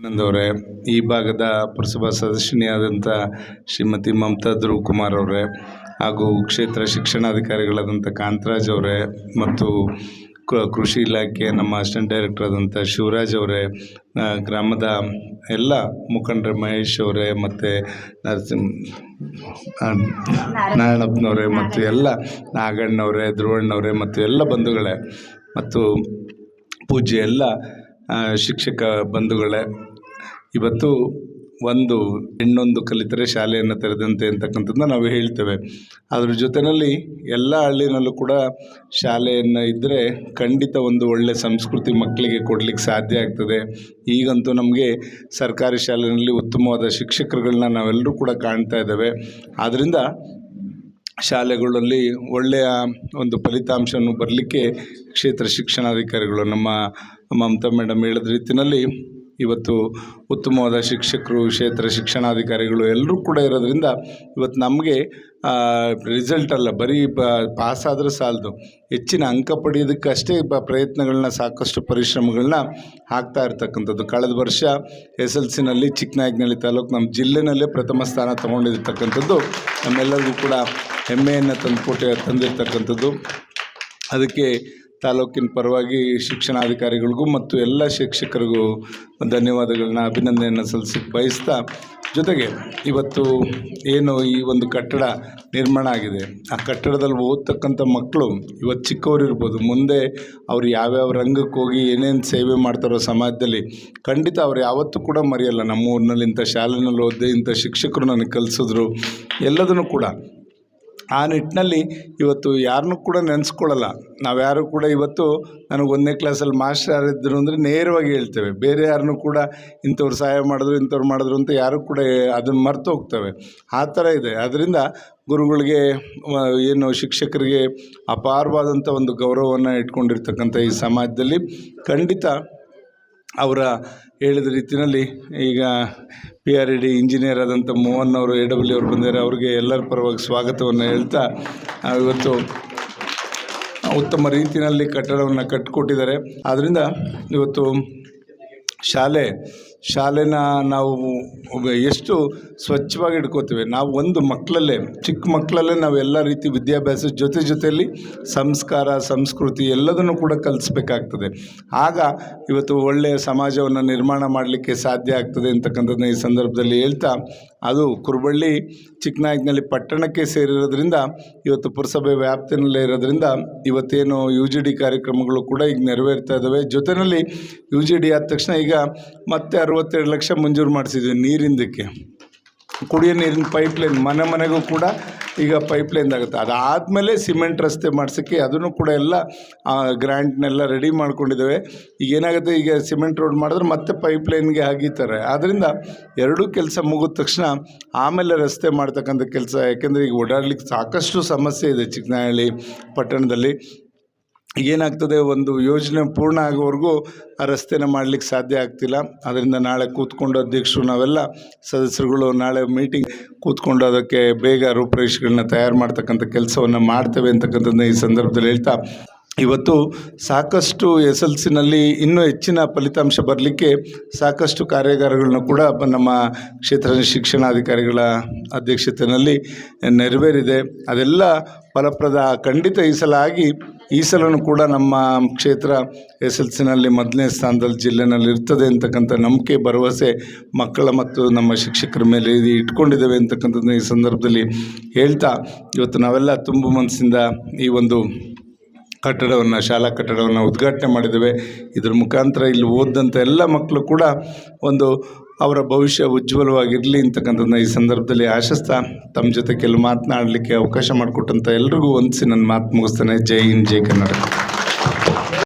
ಆನಂದ್ ಅವರೇ ಈ ಭಾಗದ ಪುರಸಭಾ ಸದಸ್ಯನಿಯಾದಂಥ ಶ್ರೀಮತಿ ಮಮತಾ ಧ್ರುವ್ ಕುಮಾರ್ ಅವರೇ ಹಾಗೂ ಕ್ಷೇತ್ರ ಶಿಕ್ಷಣಾಧಿಕಾರಿಗಳಾದಂಥ ಕಾಂತರಾಜ್ ಅವರೇ ಮತ್ತು ಕೃಷಿ ಇಲಾಖೆ ನಮ್ಮ ಅಸಿಸ್ಟೆಂಟ್ ಡೈರೆಕ್ಟರ್ ಆದಂಥ ಶಿವರಾಜ್ ಅವರೇ ಗ್ರಾಮದ ಎಲ್ಲ ಮುಖಂಡರು ಮಹೇಶ್ ಅವರೇ ಮತ್ತು ನರಸಿಂಹ ನಾರಾಯಣಪ್ಪನವರೇ ಮತ್ತು ಎಲ್ಲ ನಾಗಣ್ಣವರೇ ಧ್ರುವಣ್ಣವರೇ ಮತ್ತು ಎಲ್ಲ ಬಂಧುಗಳೇ ಮತ್ತು ಪೂಜ್ಯ ಎಲ್ಲ ಶಿಕ್ಷಕ ಬಂಧುಗಳೇ ಇವತ್ತು ಒಂದು ಹೆಣ್ಣೊಂದು ಕಲಿತರೆ ಶಾಲೆಯನ್ನು ತೆರೆದಂತೆ ಅಂತಕ್ಕಂಥದ್ದನ್ನ ನಾವು ಹೇಳ್ತೇವೆ. ಅದ್ರ ಜೊತೆಯಲ್ಲಿ ಎಲ್ಲ ಹಳ್ಳಿನಲ್ಲೂ ಕೂಡ ಶಾಲೆಯನ್ನು ಇದ್ದರೆ ಖಂಡಿತ ಒಂದು ಒಳ್ಳೆಯ ಸಂಸ್ಕೃತಿ ಮಕ್ಕಳಿಗೆ ಕೊಡಲಿಕ್ಕೆ ಸಾಧ್ಯ ಆಗ್ತದೆ. ಈಗಂತೂ ನಮಗೆ ಸರ್ಕಾರಿ ಶಾಲೆಯಲ್ಲಿ ಉತ್ತಮವಾದ ಶಿಕ್ಷಕರುಗಳನ್ನ ನಾವೆಲ್ಲರೂ ಕೂಡ ಕಾಣ್ತಾ ಇದ್ದೇವೆ. ಆದ್ದರಿಂದ ಶಾಲೆಗಳಲ್ಲಿ ಒಳ್ಳೆಯ ಒಂದು ಫಲಿತಾಂಶವನ್ನು ಬರಲಿಕ್ಕೆ ಕ್ಷೇತ್ರ ಶಿಕ್ಷಣಾಧಿಕಾರಿಗಳು ನಮ್ಮ ಮಮತಾ ಮೇಡಮ್ ಹೇಳಿದ ರೀತಿಯಲ್ಲಿ ಇವತ್ತು ಉತ್ತಮವಾದ ಶಿಕ್ಷಕರು, ಕ್ಷೇತ್ರ ಶಿಕ್ಷಣಾಧಿಕಾರಿಗಳು ಎಲ್ಲರೂ ಕೂಡ ಇರೋದ್ರಿಂದ ಇವತ್ತು ನಮಗೆ ರಿಸಲ್ಟ್ ಅಲ್ಲ, ಬರೀ ಪಾಸ್ ಆದರೆ ಸಾಲದು. ಹೆಚ್ಚಿನ ಅಂಕ ಪಡೆಯೋದಕ್ಕಷ್ಟೇ ಪ್ರಯತ್ನಗಳನ್ನ ಸಾಕಷ್ಟು ಪರಿಶ್ರಮಗಳನ್ನ ಹಾಕ್ತಾ ಇರ್ತಕ್ಕಂಥದ್ದು. ಕಳೆದ ವರ್ಷ ಎಸ್ ಎಲ್ ಸಿನಲ್ಲಿ ಚಿಕ್ಕನಾಯಕನಹಳ್ಳಿ ತಾಲೂಕು ನಮ್ಮ ಜಿಲ್ಲೆನಲ್ಲೇ ಪ್ರಥಮ ಸ್ಥಾನ ತೊಗೊಂಡಿರ್ತಕ್ಕಂಥದ್ದು. ನಮ್ಮೆಲ್ಲರಿಗೂ ಕೂಡ ಹೆಮ್ಮೆಯನ್ನು ತಂದುಕೊಟ್ಟೆ ತಂದಿರ್ತಕ್ಕಂಥದ್ದು. ಅದಕ್ಕೆ ತಾಲೂಕಿನ ಪರವಾಗಿ ಶಿಕ್ಷಣಾಧಿಕಾರಿಗಳಿಗೂ ಮತ್ತು ಎಲ್ಲ ಶಿಕ್ಷಕರಿಗೂ ಧನ್ಯವಾದಗಳನ್ನ, ಅಭಿನಂದನೆಯನ್ನು ಸಲ್ಲಿಸಕ್ಕೆ ಬಯಸ್ತಾ, ಜೊತೆಗೆ ಇವತ್ತು ಏನು ಈ ಒಂದು ಕಟ್ಟಡ ನಿರ್ಮಾಣ ಆಗಿದೆ. ಆ ಕಟ್ಟಡದಲ್ಲಿ ಓದ್ತಕ್ಕಂಥ ಮಕ್ಕಳು ಇವತ್ತು ಚಿಕ್ಕವರು ಇರ್ಬೋದು ಮುಂದೆ ಅವ್ರು ಯಾವ್ಯಾವ ರಂಗಕ್ಕೆ ಹೋಗಿ ಏನೇನು ಸೇವೆ ಮಾಡ್ತಾರೋ ಸಮಾಜದಲ್ಲಿ ಖಂಡಿತ ಅವ್ರು ಯಾವತ್ತೂ ಕೂಡ ಮರೆಯಲ್ಲ. ನಮ್ಮ ಊರಿನಲ್ಲಿ ಇಂಥ ಶಾಲೆನಲ್ಲಿ ಓದಿದೆ ಇಂಥ ಶಿಕ್ಷಕರು ನನಗೆ ಕಲಿಸಿದ್ರು. ಎಲ್ಲದನ್ನು ಕೂಡ ಆ ನಿಟ್ಟಿನಲ್ಲಿ ಇವತ್ತು ಯಾರನ್ನೂ ಕೂಡ ನೆನೆಸ್ಕೊಳ್ಳಲ್ಲ. ನಾವು ಯಾರು ಕೂಡ ಇವತ್ತು ನನಗೆ ಒಂದನೇ ಕ್ಲಾಸಲ್ಲಿ ಮಾಸ್ಟರ್ ಯಾರಿದ್ದರು ಅಂದರೆ ನೇರವಾಗಿ ಹೇಳ್ತೇವೆ. ಬೇರೆ ಯಾರನ್ನು ಕೂಡ ಇಂಥವ್ರು ಸಹಾಯ ಮಾಡಿದ್ರು, ಇಂಥವ್ರು ಮಾಡಿದ್ರು ಅಂತ ಯಾರು ಕೂಡ ಅದನ್ನು ಮರೆತು ಹೋಗ್ತವೆ. ಆ ಥರ ಇದೆ. ಅದರಿಂದ ಗುರುಗಳಿಗೆ ಏನು ಶಿಕ್ಷಕರಿಗೆ ಅಪಾರವಾದಂಥ ಒಂದು ಗೌರವವನ್ನು ಇಟ್ಕೊಂಡಿರ್ತಕ್ಕಂಥ ಈ ಸಮಾಜದಲ್ಲಿ ಖಂಡಿತ ಅವರ ಹೇಳಿದ ರೀತಿಯಲ್ಲಿ ಈಗ P R E D engineer ಆದಂಥ ಮೋಹನ್ ಅವರು ಎ ಡಬ್ಲ್ಯೂ ಅವ್ರು ಬಂದಿದ್ದಾರೆ. ಅವ್ರಿಗೆ ಎಲ್ಲರ ಪರವಾಗಿ ಸ್ವಾಗತವನ್ನು ಹೇಳ್ತಾ ಇವತ್ತು ಉತ್ತಮ ರೀತಿಯಲ್ಲಿ ಕಟ್ಟಡವನ್ನು ಕಟ್ಟಿಕೊಟ್ಟಿದ್ದಾರೆ ಆದ್ದರಿಂದ ಇವತ್ತು ಶಾಲೆ ಶಾಲೆನ ನಾವು ಎಷ್ಟು ಸ್ವಚ್ಛವಾಗಿ ಇಟ್ಕೋತೀವಿ. ನಾವು ಒಂದು ಮಕ್ಕಳಲ್ಲೇ, ಚಿಕ್ಕ ಮಕ್ಕಳಲ್ಲೇ ನಾವು ಎಲ್ಲ ರೀತಿ ವಿದ್ಯಾಭ್ಯಾಸದ ಜೊತೆ ಜೊತೆಯಲ್ಲಿ ಸಂಸ್ಕಾರ, ಸಂಸ್ಕೃತಿ ಎಲ್ಲದನ್ನು ಕೂಡ ಕಲಿಸ್ಬೇಕಾಗ್ತದೆ. ಆಗ ಇವತ್ತು ಒಳ್ಳೆಯ ಸಮಾಜವನ್ನು ನಿರ್ಮಾಣ ಮಾಡಲಿಕ್ಕೆ ಸಾಧ್ಯ ಆಗ್ತದೆ ಅಂತಕ್ಕಂಥದ್ದನ್ನ ಈ ಸಂದರ್ಭದಲ್ಲಿ ಹೇಳ್ತಾ, ಅದು ಕುರುಬಳ್ಳಿ ಚಿಕ್ಕನಾಯಕನಹಳ್ಳಿ ಪಟ್ಟಣಕ್ಕೆ ಸೇರಿರೋದ್ರಿಂದ, ಇವತ್ತು ಪುರಸಭೆ ವ್ಯಾಪ್ತಿನಲ್ಲೇ ಇರೋದ್ರಿಂದ ಇವತ್ತೇನು ಯು ಜಿ ಡಿ ಕಾರ್ಯಕ್ರಮಗಳು ಕೂಡ ಈಗ ನೆರವೇರ್ತಾ ಇದ್ದಾವೆ ಜೊತೆಯಲ್ಲಿ ಯು ಜಿ ಡಿ ಆದ ತಕ್ಷಣ ಈಗ ಮತ್ತೆ ಅರವತ್ತೆರಡು ಲಕ್ಷ ಮಂಜೂರು ಮಾಡಿಸಿದ್ವಿ ನೀರಿಂದಕ್ಕೆ. ಕುಡಿಯೋ ನೀರಿನ ಪೈಪ್ಲೈನ್, ಮನೆ ಮನೆಗೂ ಕೂಡ ಈಗ ಪೈಪ್ಲೈನ್ ಆಗುತ್ತೆ. ಅದಾದಮೇಲೆ ಸಿಮೆಂಟ್ ರಸ್ತೆ ಮಾಡಿಸೋಕ್ಕೆ ಅದನ್ನು ಕೂಡ ಎಲ್ಲ ಗ್ರ್ಯಾಂಟ್ನೆಲ್ಲ ರೆಡಿ ಮಾಡ್ಕೊಂಡಿದ್ದೇವೆ. ಈಗ ಏನಾಗುತ್ತೆ, ಈಗ ಸಿಮೆಂಟ್ ರೋಡ್ ಮಾಡಿದ್ರೆ ಮತ್ತೆ ಪೈಪ್ಲೈನ್ಗೆ ಹಾಕಿತಾರೆ ಆದ್ದರಿಂದ ಎರಡೂ ಕೆಲಸ ಮುಗಿದ ತಕ್ಷಣ ಆಮೇಲೆ ರಸ್ತೆ ಮಾಡ್ತಕ್ಕಂಥ ಕೆಲಸ. ಯಾಕೆಂದರೆ ಈಗ ಓಡಾಡ್ಲಿಕ್ಕೆ ಸಾಕಷ್ಟು ಸಮಸ್ಯೆ ಇದೆ ಚಿಕ್ಕನಹಳ್ಳಿ ಪಟ್ಟಣದಲ್ಲಿ. ಏನಾಗ್ತದೆ, ಒಂದು ಯೋಜನೆ ಪೂರ್ಣ ಆಗೋವರೆಗೂ ಆ ರಸ್ತೆನ ಮಾಡಲಿಕ್ಕೆ ಸಾಧ್ಯ ಆಗ್ತಿಲ್ಲ. ಅದರಿಂದ ನಾಳೆ ಕೂತ್ಕೊಂಡು ಅಧ್ಯಕ್ಷರು, ನಾವೆಲ್ಲ ಸದಸ್ಯರುಗಳು ನಾಳೆ ಮೀಟಿಂಗ್ ಕೂತ್ಕೊಂಡು ಅದಕ್ಕೆ ಬೇಗ ರೂಪುರೇಷೆಗಳನ್ನ ತಯಾರು ಮಾಡ್ತಕ್ಕಂಥ ಕೆಲಸವನ್ನು ಮಾಡ್ತೇವೆ ಅಂತಕ್ಕಂಥದ್ದನ್ನ ಈ ಸಂದರ್ಭದಲ್ಲಿ ಹೇಳ್ತಾ, ಇವತ್ತು ಸಾಕಷ್ಟು ಎಸ್ ಎಲ್ ಸಿನಲ್ಲಿ ಇನ್ನೂ ಹೆಚ್ಚಿನ ಫಲಿತಾಂಶ ಬರಲಿಕ್ಕೆ ಸಾಕಷ್ಟು ಕಾರ್ಯಾಗಾರಗಳನ್ನು ಕೂಡ ನಮ್ಮ ಕ್ಷೇತ್ರ ಶಿಕ್ಷಣಾಧಿಕಾರಿಗಳ ಅಧ್ಯಕ್ಷತೆಯಲ್ಲಿ ನೆರವೇರಿದೆ. ಅದೆಲ್ಲ ಫಲಪ್ರದ ಖಂಡಿತ ಈ ಸಲ ಆಗಿ ಈ ಸಲನೂ ಕೂಡ ನಮ್ಮ ಕ್ಷೇತ್ರ ಎಸ್ ಎಲ್ ಸಿನಲ್ಲಿ ಮೊದಲನೇ ಸ್ಥಾನದಲ್ಲಿ ಜಿಲ್ಲೆನಲ್ಲಿ ಇರ್ತದೆ ಅಂತಕ್ಕಂಥ ನಂಬಿಕೆ, ಭರವಸೆ ಮಕ್ಕಳ ಮತ್ತು ನಮ್ಮ ಶಿಕ್ಷಕರ ಮೇಲೆ ಇದು ಇಟ್ಕೊಂಡಿದ್ದೇವೆ ಅಂತಕ್ಕಂಥದ್ದನ್ನ ಈ ಸಂದರ್ಭದಲ್ಲಿ ಹೇಳ್ತಾ ಇವತ್ತು ನಾವೆಲ್ಲ ತುಂಬ ಮನಸ್ಸಿಂದ ಈ ಒಂದು ಕಟ್ಟಡವನ್ನು, ಶಾಲಾ ಕಟ್ಟಡವನ್ನು ಉದ್ಘಾಟನೆ ಮಾಡಿದ್ದೇವೆ. ಇದ್ರ ಮುಖಾಂತರ ಇಲ್ಲಿ ಓದಿದಂಥ ಎಲ್ಲ ಮಕ್ಕಳು ಕೂಡ ಒಂದು ಅವರ ಭವಿಷ್ಯ ಉಜ್ವಲವಾಗಿರಲಿ ಅಂತಕ್ಕಂಥದ್ದನ್ನ ಈ ಸಂದರ್ಭದಲ್ಲಿ ಆಶಿಸ್ತಾ ತಮ್ಮ ಜೊತೆ ಕೆಲವು ಮಾತನಾಡಲಿಕ್ಕೆ ಅವಕಾಶ ಮಾಡಿಕೊಟ್ಟಂಥ ಎಲ್ರಿಗೂ ಒಂದಿಸಿ ನನ್ನ ಮಾತು ಮುಗಿಸ್ತೇನೆ. ಜೈ ಹಿಂದ್, ಜೈ ಕರ್ನಾಟಕ.